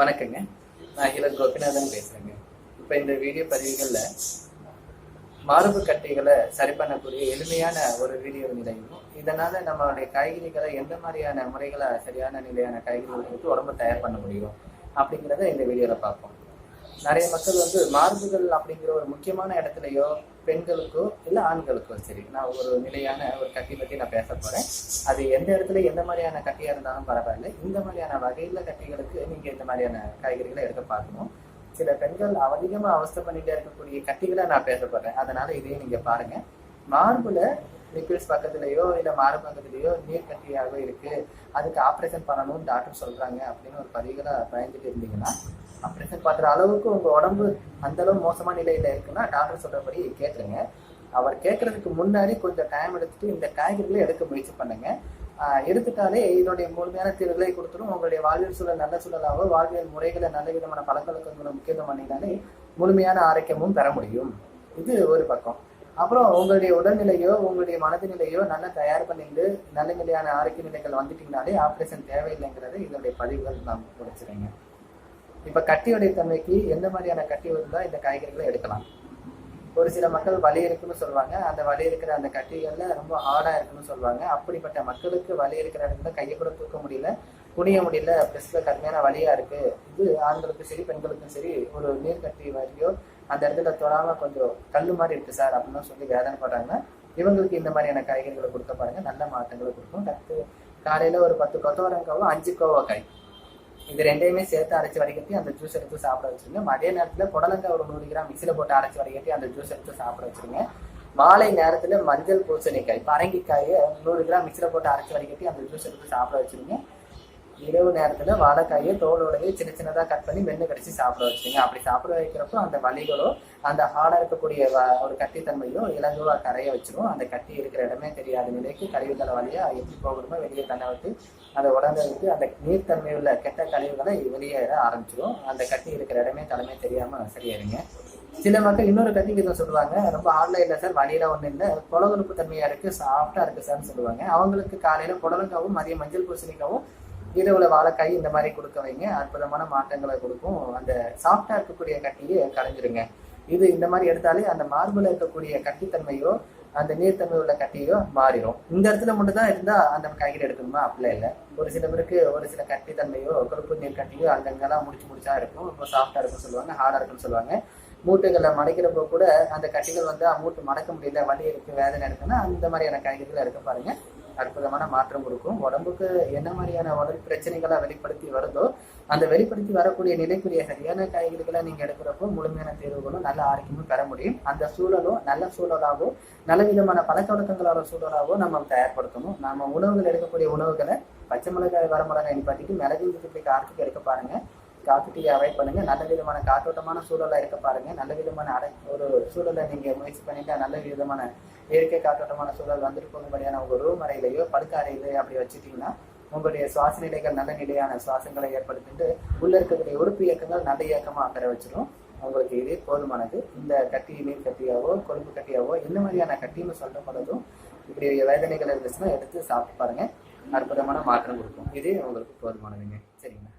வணக்கங்க. நான் ஹீலர் கோபிநாதன் பேசுறேங்க. இப்போ இந்த வீடியோ பதிவுகளில் மார்பு கட்டிகளை சரி பண்ணக்கூடிய எளிமையான ஒரு வீடியோ நிலையும் இதனால நம்மளுடைய காய்கறிகளை எந்த மாதிரியான முறைகளை சரியான நிலையான காய்கறிகள் கொடுத்து உடம்பு தயார் பண்ண முடியும் அப்படிங்கிறத இந்த வீடியோவில் பார்ப்போம். நிறைய மக்கள் வந்து மார்புகள் அப்படிங்கிற ஒரு முக்கியமான இடத்துலையோ பெண்களுக்கோ இல்லை ஆண்களுக்கோ சரி நான் ஒரு நிலையான ஒரு கட்டி பற்றி நான் பேச போகிறேன் அது எந்த இடத்துல எந்த மாதிரியான கட்டியாக இருந்தாலும் பரவாயில்ல. இந்த மாதிரியான வகையில் கட்டிகளுக்கு நீங்கள் இந்த மாதிரியான காய்கறிகளை எடுக்க பார்க்கணும். சில பெண்கள் அதிகமாக அவஸ்தை பண்ணிகிட்டே இருக்கக்கூடிய கட்டிகளை நான் பேச போகிறேன் அதனால் இதையும் நீங்கள் பாருங்கள் மார்புல நிப்பிள்ஸ் பக்கத்துலேயோ இல்லை மார்பு பக்கத்துலேயோ நீர் கட்டியாக இருக்குது அதுக்கு ஆப்ரேஷன் பண்ணணும்னு டாக்டர் சொல்கிறாங்க அப்படின்னு ஒரு பதிவுகளாக பயந்துட்டு இருந்தீங்கன்னா ஆப்ரேஷன் பார்க்குற அளவுக்கு உங்கள் உடம்பு அந்தளவு மோசமான நிலையில் இருக்குன்னா டாக்டர் சொல்கிறபடி கேட்டுருங்க. அவர் கேட்குறதுக்கு முன்னாடி கொஞ்சம் டைம் எடுத்துட்டு இந்த காய்கறிகளை எடுக்க முயற்சி பண்ணுங்க. எடுத்துட்டாலே இதனுடைய முழுமையான தீர்வுகளை கொடுத்துரும். உங்களுடைய வாழ்வியல் சூழல் நல்ல சூழலாகவும் வாழ்வியல் முறைகளை நல்ல விதமான பழக்கவழக்கங்களை முக்கியத்துவம் பண்ணினாலே முழுமையான ஆரோக்கியமும் பெற முடியும். இது ஒரு பக்கம். அப்புறம் உங்களுடைய உடல்நிலையோ உங்களுடைய மனது நிலையோ நல்லா தயார் பண்ணிட்டு நல்ல நிலையான ஆரோக்கிய நிலைகள் வந்துட்டீங்கனாலே ஆப்ரேஷன் தேவையில்லைங்கிறது இதனுடைய பதிவுகள் நான் முடிச்சிருங்க இப்போ கட்டியுடைய தன்மைக்கு எந்த மாதிரியான கட்டி இருந்தா இந்த காய்கறிகளை எடுக்கலாம்? ஒரு சில மக்கள் வலி இருக்குன்னு சொல்லுவாங்க. அந்த வலி இருக்கிற அந்த கட்டிகளில் ரொம்ப ஹார்டாக இருக்குன்னு சொல்லுவாங்க. அப்படிப்பட்ட மக்களுக்கு வலி இருக்கிற இடத்துல கையை கூட தூக்க முடியல குனிய முடியல பிரஸ்ல கடுமையான வழியாக இருக்குது இது ஆண்களுக்கும் சரி பெண்களுக்கும் சரி ஒரு நீர் கட்டி அந்த இடத்துல தொடாமல் கொஞ்சம் கல் மாதிரி இருக்குது சார் அப்படின்னு சொல்லி வேதனைப்படுறாங்க. இவங்களுக்கு இந்த மாதிரியான காய்கறிகளை கொடுக்க பாருங்கள் நல்ல மாற்றங்களை கொடுக்கும். கற்று காலையில் ஒரு பத்து கொத்தவரங்காவும் அஞ்சு கோவக்காய். இது ரெண்டையுமே சேர்த்து அரைச்சி வடிகட்டி அந்த ஜூஸ் எடுத்து சாப்பிட வச்சிருங்க. மதிய நேரத்துல புடலங்காய் ஒரு நூறு கிராம் மிக்சியில போட்டு அரைச்சி வடிகட்டி அந்த ஜூஸ் எடுத்து சாப்பிட வச்சிருங்க. மாலை நேரத்துல மஞ்சள் பூசணிக்காய் பரங்கிக்காயை நூறு கிராம் மிக்சியில போட்டு அரைச்சி வடிகட்டி அந்த ஜூஸ் எடுத்து சாப்பிட வச்சிருங்க. இரவு நேரத்துல வாழைக்காயை தோலோடவே சின்ன சின்னதா கட் பண்ணி மென்னு கடிச்சு சாப்பிட வச்சுருங்க அப்படி சாப்பிட வைக்கிறப்போ அந்த வலிகளோ அந்த ஹார்டா இருக்கக்கூடிய ஒரு ஒரு கட்டித்தன்மையோ இளங்கோவா கரைய வச்சிரும். அந்த கட்டி இருக்கிற இடமே தெரியாத நிலைக்கு கழிவுகளை வழியா எப்படி போகணுமோ வெளியே தண்ணை விட்டு அந்த உடம்பு வந்து அந்த நீர்த்தன்மை உள்ள கெட்ட கழிவுகளை வெளியேற ஆரம்பிச்சிடும் அந்த கட்டி இருக்கிற இடமே தலைமை தெரியாம சரியாயிருங்க சில மக்கள் இன்னொரு கட்டிக்கு இதை சொல்லுவாங்க. ரொம்ப ஹார்ட்ல இல்லை சார் வழியில ஒண்ணு இல்லை. புலவலுப்பு தன்மையா இருக்கு சாஃப்டா இருக்கு சார்னு சொல்லுவாங்க. அவங்களுக்கு காலையில புடலங்காவும் மதியம் மஞ்சள் பூசணிக்காவும் இரவுல வாழைக்காய் இந்த மாதிரி கொடுக்க வைங்க. அற்புதமான மாற்றங்களை கொடுக்கும். அந்த சாஃப்டா இருக்கக்கூடிய கட்டியை கலைஞ்சிருங்க இது இந்த மாதிரி எடுத்தாலே அந்த மார்பில் இருக்கக்கூடிய கட்டித்தன்மையோ அந்த நீர்த்தன்மை உள்ள கட்டியோ மாறிடும் இந்த இடத்துல மட்டும் தான் இருந்தா அந்த காய்கறி எடுக்கணுமா? அப்படிலாம் இல்லை. ஒரு சில பேருக்கு ஒரு சில கட்டித்தன்மையோ கொழுப்பு நீர் கட்டியோ அங்கங்கெல்லாம் முடிச்சு முடிச்சா இருக்கும். ரொம்ப சாஃப்டா இருக்கும்னு சொல்லுவாங்க ஹார்டா இருக்கும்னு சொல்லுவாங்க. மூட்டுகளை மடக்கிறப்போ கூட அந்த கட்டிகள் வந்து மூட்டு மடக்க முடியல வலி இருக்கு வேதனை இருக்குன்னா அந்த மாதிரியான காய்கறிகள் எடுக்க பாருங்க. அற்புதமான மாற்றம் கொடுக்கும். உடம்புக்கு என்ன மாதிரியான உடல் பிரச்சனைகளை வெளிப்படுத்தி வருதோ அந்த வெளிப்படுத்தி வரக்கூடிய நிலைக்குரிய சரியான காய்கறிகளை நீங்க எடுக்கிறப்போ முழுமையான தேர்வுகளும் நல்ல ஆரோக்கியமும் பெற முடியும். அந்த சூழலும் நல்ல சூழலாகவும் நல்ல விதமான பழக்கவழக்கங்களோட சூழலாகவும் நம்ம தயார்படுத்தணும். நம்ம உணவுகள் எடுக்கக்கூடிய உணவுகளை பச்சை மிளகாய் வர மிளகாய் நிப்பாட்டிட்டு மிளகு காரத்துக்கு எடுக்க பாருங்க. காஃபி அவாய்ட் பண்ணுங்க. நல்ல விதமான காற்றோட்டமான சூழலா இருக்க பாருங்க. நல்ல விதமான அடை ஒரு சூழலை நீங்க முயற்சி பண்ணிட்டா நல்ல விதமான இயற்கை காற்றோட்டமான சூழல் வந்துட்டு போகும்படியான உங்கள் ரூம் அறையிலையோ படுக்க அறையிலையோ அப்படி வச்சுட்டீங்கன்னா உங்களுடைய சுவாச நிலைகள் நல்ல நிலையான சுவாசங்களை ஏற்படுத்திட்டு உள்ள இருக்கக்கூடிய உறுப்பு இயக்கங்கள் நல்ல இயக்கமா பெற வச்சிடும் உங்களுக்கு இது போதுமானது. இந்த கட்டி நீர் கட்டியாவோ கொழுப்பு கட்டியாவோ என்ன மாதிரியான கட்டின்னு சொல்லப்படுறதும் இப்படி வேதனைகள் இருந்துச்சுன்னா எடுத்து சாப்பிட்டு பாருங்க. அற்புதமான மாற்றம் கொடுக்கும். இது உங்களுக்கு போதுமானதுங்க. சரிங்களா?